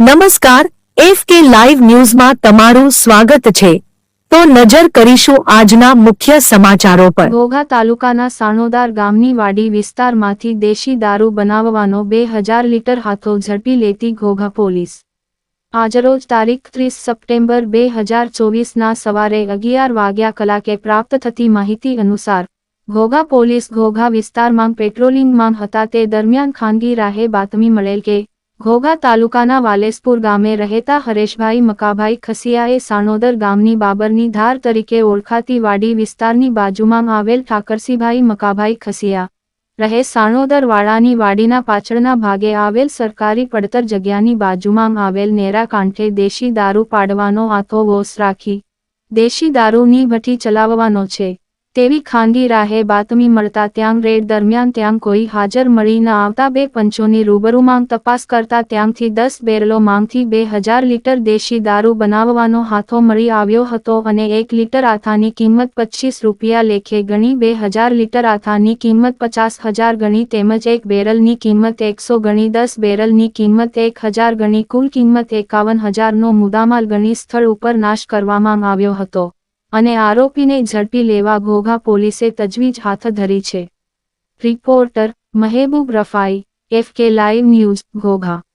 નમસ્કાર F K live ન્યૂઝમાં તમારું સ્વાગત છે. તો નજર કરીશું આજના મુખ્ય સમાચારો પર. ઘોઘા તાલુકાના સાણોદાર ગામની વાડી વિસ્તારમાંથી દેશી દારૂ બનાવવાનો બે હજાર લીટર હાથો ઝડપી લેતી ઘોઘા પોલીસ. આજરોજ તારીખ ત્રીસ સપ્ટેમ્બર બે હજાર ચોવીસના સવારે અગિયાર વાગ્યા કલાકે પ્રાપ્ત થતી માહિતી અનુસાર, ઘોઘા પોલીસ ઘોઘા વિસ્તારમાં પેટ્રોલિંગમાં હતા તે દરમિયાન ખાનગી રાહે બાતમી મળેલ કે ઘોઘા તાલુકાના વાલેસપુર ગામે રહેતા હરેશભાઈ મકાભાઈ ખસિયાએ સાણોદર ગામની બાબરની ધાર તરીકે ઓળખાતી વાડી વિસ્તારની બાજુમાં આવેલ ઠાકરસીભાઈ મકાભાઈ ખસિયા રહે સાણોદર વાડાની વાડીના પાછળના ભાગે આવેલ સરકારી પડતર જગ્યાની બાજુમાં આવેલ નેરા કાંઠે દેશી દારૂ પાડવાનો આથો વોસ રાખી. દેશી દારૂની ભઠ્ઠી ચલાવવાનો છે. તેવી ખાનગી રાહે બાતમી મળતા ત્યાં રેડ દરમિયાન ત્યાં કોઈ હાજર મળી ન આવતા બે પંચોની રૂબરૂ માંગ તપાસ કરતા ત્યાંથી દસ બેરલો માંગથી બે હજાર લીટર દેશી દારૂ બનાવવાનો હાથો મળી આવ્યો હતો અને એક લીટર આથાની કિંમત પચીસ રૂપિયા લેખે ગણી બે હજાર લીટર આથાની કિંમત પચાસ હજાર ગણી તેમજ એક બેરલની કિંમત એકસો ગણી દસ બેરલની કિંમત એક હજાર ગણી કુલ કિંમત એકાવન હજારનો મુદ્દામાલ ગણી સ્થળ ઉપર નાશ કરવામાં આવ્યો હતો. અને આરોપીને ઝડપી લેવા ઘોઘા પોલીસે તજવીજ હાથ ધરી છે. Reporter Mahebub Rafai, F K live news, Ghogha.